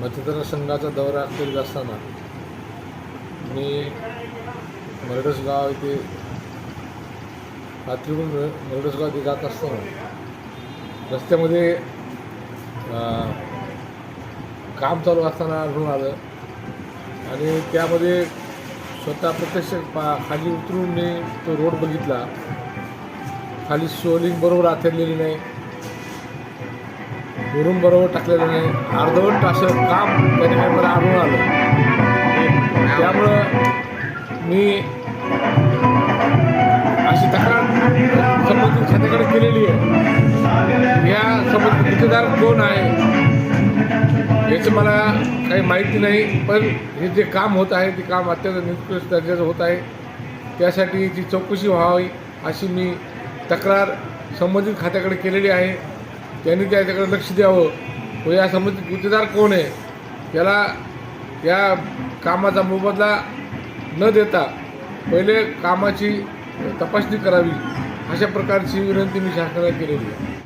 मतदारसंघाचा दौरा करीत असताना मी मरडसगाव इथे रात्रीहून मरडसगाव इथे जात असताना रस्त्यामध्ये काम चालू असताना आढळून आलं. आणि त्यामध्ये स्वतः प्रत्यक्ष पा खाली उतरून मी तो रोड बघितला. खाली सोलिंग बरोबर आथरलेली नाही. भरून बरोबर टाकलेलं नाही. अर्धवट असं काम त्या काय मला आढळून आलं. त्यामुळं मी अशी तक्रार संबंधित खात्याकडे केलेली आहे. या संबंधित गुत्तेदार कोण आहे याचं मला काही माहिती नाही पण हे जे काम होत आहे ते काम अत्यंत निकृष्ट दर्जाचं होत आहे. त्यासाठी जी चौकशी व्हावी अशी मी तक्रार संबंधित खात्याकडे केलेली आहे. त्यांनी त्याच्याकडे लक्ष द्यावं. व या संबंधित गुत्तेदार कोण आहे याला या कामाचा मोबदला न देता पहिले कामाची तपासणी करावी अशा प्रकारची विनंती मी शासनाला केलेली आहे.